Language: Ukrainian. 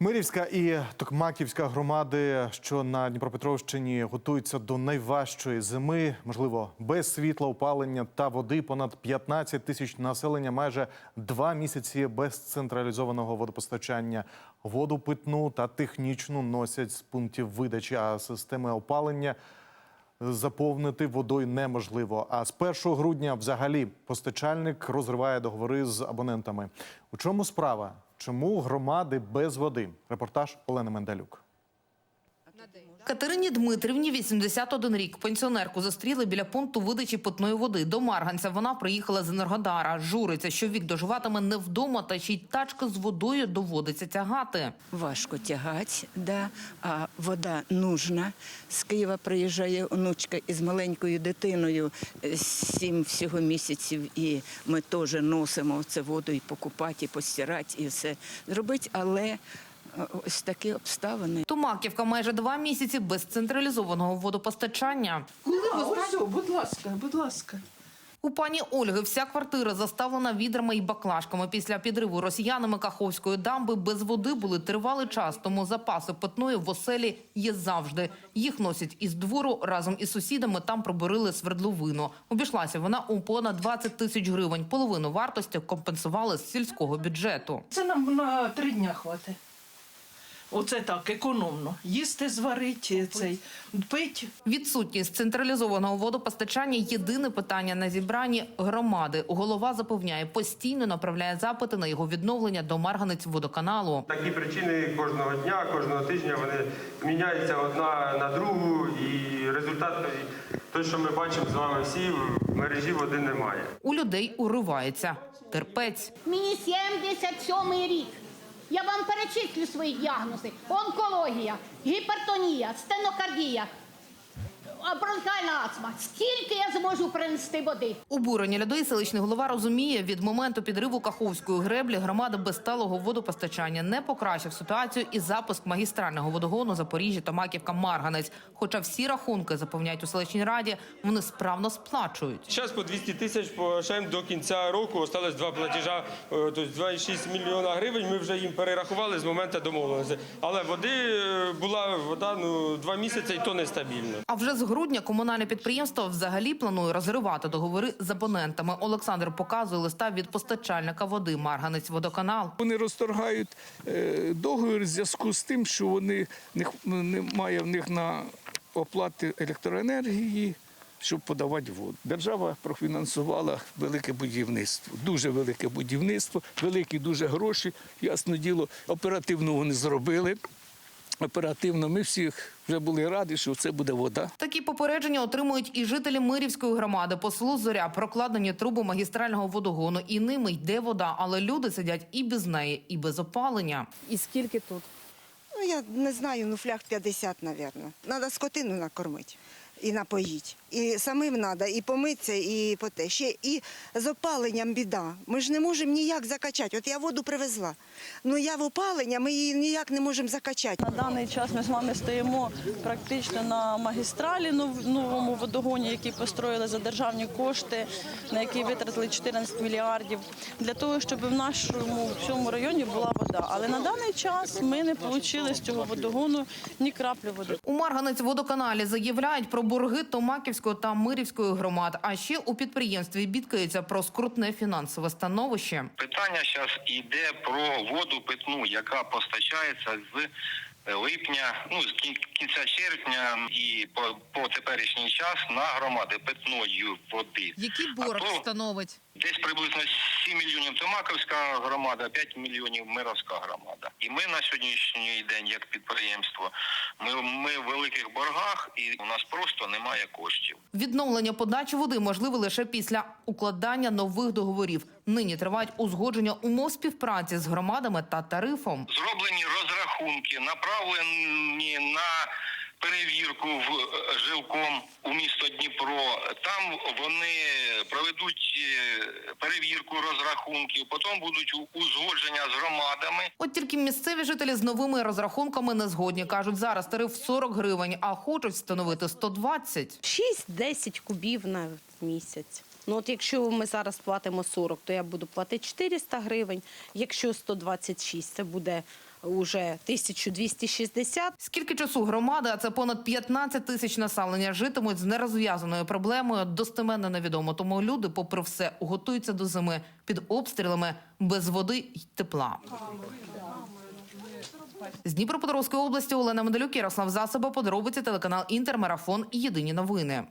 Мирівська і Токмаківська громади, що на Дніпропетровщині готуються до найважчої зими, можливо, без світла, опалення та води. Понад 15 тисяч населення, майже два місяці без централізованого водопостачання. Воду питну та технічну носять з пунктів видачі, а системи опалення заповнити водою неможливо. А з 1 грудня взагалі постачальник розриває договори з абонентами. У чому справа? Чому громади без води? Репортаж Олени Мендалюк. Катерині Дмитрівні 81 рік. Пенсіонерку застріли біля пункту видачі питної води. До Марганця вона приїхала з Енергодара. Журиться, що вік доживатиме не вдома, та ще й тачка з водою доводиться тягати. важко тягати, да, а вода нужна. З Києва приїжджає онучка із маленькою дитиною е, сім всього місяців, і ми теж носимо це воду і покупати, і постирати, і все зробити, але ось такі обставини. Томаківка майже два місяці без централізованого водопостачання. А, ось, все, будь ласка, будь ласка. У пані Ольги вся квартира заставлена відрами і баклажками. Після підриву росіянами Каховської дамби без води були тривалий час, тому запаси питної в оселі є завжди. Їх носять із двору разом із сусідами. Там пробурили свердловину. Обійшлася вона у понад 20 тисяч гривень. Половину вартості компенсували з сільського бюджету. Це нам на три дня хватить. Оце так, економно. Їсти зварити, цей, пить. Відсутність централізованого водопостачання єдине питання на зібранні громади. Голова запевняє, постійно направляє запити на його відновлення до Марганець водоканалу. Такі причини кожного дня, кожного тижня вони міняються одна на другу, і результат той, що ми бачимо з вами всі, в мережі води немає. У людей уривається терпець. Мені 77 рік. Я вам перечислю свої діагнози: онкологія, гіпертонія, стенокардія, бронхальна астма. Скільки я зможу принести води? Обурені людей селищний голова розуміє, від моменту підриву Каховської греблі громада без сталого водопостачання не покращив ситуацію і запуск магістрального водогону Запоріжжя та Маківка Марганець. Хоча всі рахунки заповняють у селищній раді, вони справно сплачують. Зараз по 200 тисяч погашаємо до кінця року. Осталось два платежа, е, тобто 2,6 мільйона гривень. Ми вже їм перерахували з моменту домовленості. Але води е, була вода ну два місяці, і то нестабільно. А вже з грудня комунальне підприємство взагалі планує розривати договори з абонентами. Олександр показує листа від постачальника води Марганець водоканал. Вони розторгають е, договір в зв'язку з тим, що вони не немає в них на оплати електроенергії, щоб подавати воду. Держава профінансувала велике будівництво, дуже велике будівництво, великі дуже гроші. Ясно діло, оперативно вони зробили. Оперативно ми всі вже були раді, що це буде вода. Такі попередження отримують і жителі Мирівської громади. По селу Зоря прокладені труби магістрального водогону, і ними йде вода. Але люди сидять і без неї, і без опалення. І скільки тут? Ну, я не знаю, ну фляг 50, мабуть. Треба скотину накормити і напоїти. І самим треба, і помитися, і по те. Ще і з опаленням біда. Ми ж не можемо ніяк закачати. От я воду привезла. Ну я в опалення, ми її ніяк не можемо закачати. На даний час ми з вами стоїмо практично на магістралі новому водогоні, який построїли за державні кошти, на який витратили 14 мільярдів, для того, щоб в нашому всьому районі була вода. Але на даний час ми не отримали з цього водогону ні краплі води. У Марганець водоканалі заявляють про борги Томаківської та Мирівської громад. А ще у підприємстві бідкається про скрутне фінансове становище. Питання зараз йде про воду питну, яка постачається з липня, ну з кін- кінця червня і по, по теперішній час на громади питної води. Який борг то- становить? Десь приблизно 7 мільйонів Томаковська громада, 5 мільйонів Мировська громада. І ми на сьогоднішній день, як підприємство, ми, ми в великих боргах, і у нас просто немає коштів. Відновлення подачі води можливе лише після укладання нових договорів. Нині тривають узгодження умов співпраці з громадами та тарифом. зроблені розрахунки, направлені на перевірку в е, жилком у місто Дніпро. Там вони проведуть е, перевірку розрахунків, потім будуть узгодження з громадами. От тільки місцеві жителі з новими розрахунками не згодні. кажуть, зараз тариф 40 гривень, а хочуть встановити 120. 6-10 кубів на місяць. Ну от якщо ми зараз платимо 40, то я буду платити 400 гривень. Якщо 126, це буде уже 1260. Скільки часу громади, а це понад 15 тисяч населення, житимуть з нерозв'язаною проблемою, достеменно невідомо. Тому люди, попри все, готуються до зими під обстрілами без води й тепла. З Дніпропетровської області Олена Медалюк, Ярослав Засоба, подробиці телеканал Інтермарафон. Єдині новини.